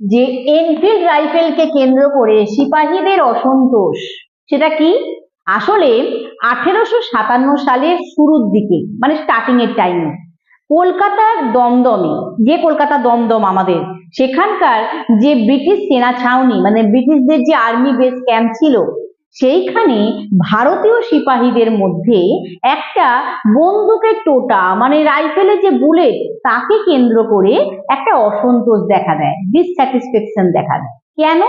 যে এনফিল্ড রাইফেলকে কেন্দ্র করে সিপাহীদের অসন্তোষ, সেটা কি? আসলে আঠেরোশো সাতান্ন সালের শুরুর দিকে মানে স্টার্টিং এর টাইমে কলকাতার দমদমে, যে কলকাতা দমদম আমাদের, সেখানকার যে ব্রিটিশ সেনা ছাউনি মানে ব্রিটিশদের যে আর্মি বেস ক্যাম্প ছিল সেইখানে ভারতীয় সিপাহীদের মধ্যে একটা বন্দুকের টোটা মানে রাইফেলের যে বুলেট, তাকে কেন্দ্র করে একটা অসন্তোষ দেখা দেয় ডিসস্যাটিসফ্যাকশন দেখা দেয়। কেন?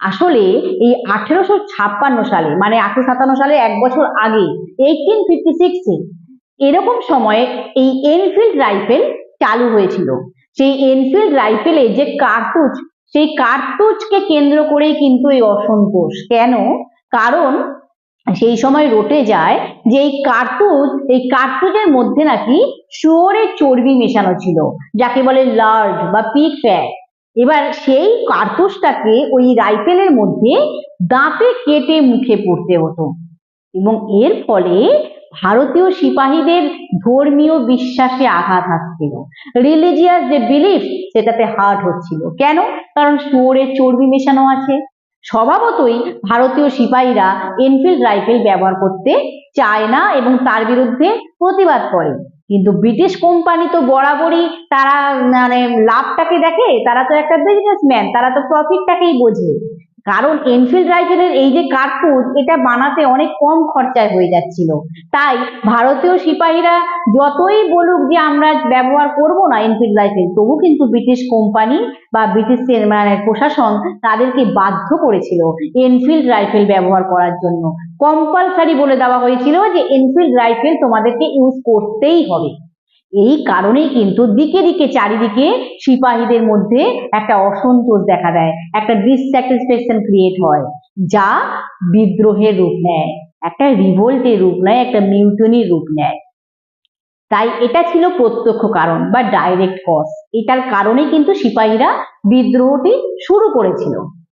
আসলে এই আঠেরোশো ছাপ্পান্ন সালে মানে আঠেরো সাতান্ন সালে এক বছর আগে এইটিন ফিফটি সিক্সে এরকম সময়ে এই এনফিল্ড রাইফেল চালু হয়েছিল। সেই এনফিল্ড রাইফেলে যে কার্তুজ সেই কার্তুজকে কেন্দ্র করেই কিন্তু এই অসন্তোষ। কেন? কারণ সেই সময় রটে যায় যে এই কার্তুজ, এই কার্তুজের মধ্যে নাকি শুয়োরের চর্বি মেশানো ছিল, যাকে বলে লার্ড বা পিক ফ্যাট এবার সেই কার্তুজটাকে ওই রাইফেলের মধ্যে দাঁতে কেটে মুখে পড়তে হতো। এবং এর ফলে ভারতীয় সিপাহীদের ধর্মীয় বিশ্বাসে আঘাত আসছিল। রিলিজিয়াস যে বিলিফ, সেটাতে হার্ট হচ্ছিল। কেন? কারণ শুয়োরের চর্বি মেশানো আছে। স্বভাবতই ভারতীয় সিপাহীরা এনফিল্ড রাইফেল ব্যবহার করতে চায় না এবং তার বিরুদ্ধে প্রতিবাদ করে। কিন্তু ব্রিটিশ কোম্পানি তো বরাবরই তারা মানে লাভটাকে দেখে, তারা তো একটা বিজনেসম্যান তারা তো প্রফিটটাকেই বোঝে। কারণ এনফিল্ড রাইফেলের এই যে কার্তুজ, এটা বানাতে অনেক কম খরচায় হয়ে যাচ্ছিল। তাই ভারতীয় সিপাহীরা যতই বলুক যে আমরা ব্যবহার করব না এনফিল্ড রাইফেল তবু কিন্তু ব্রিটিশ কোম্পানি বা ব্রিটিশ মানে প্রশাসন তাদেরকে বাধ্য করেছিল এনফিল্ড রাইফেল ব্যবহার করার জন্য। কম্পালসারি বলে দেওয়া হয়েছিল যে এনফিল্ড রাইফেল তোমাদেরকে ইউজ করতেই হবে। এই কারণেই কিন্তু দিকে দিকে চারিদিকে সিপাহীদের মধ্যে একটা অসন্তোষ দেখা দেয়, একটা ডিসস্যাটিসফ্যাকশন ক্রিয়েট হয়, যা বিদ্রোহের রূপ নেয়, একটা রিভোল্টের রূপ নেয়, একটা মিউটনির রূপ নেয়। তাই এটা ছিল প্রত্যক্ষ কারণ বা ডাইরেক্ট কজ এটার কারণে কিন্তু সিপাহীরা বিদ্রোহটি শুরু করেছিল।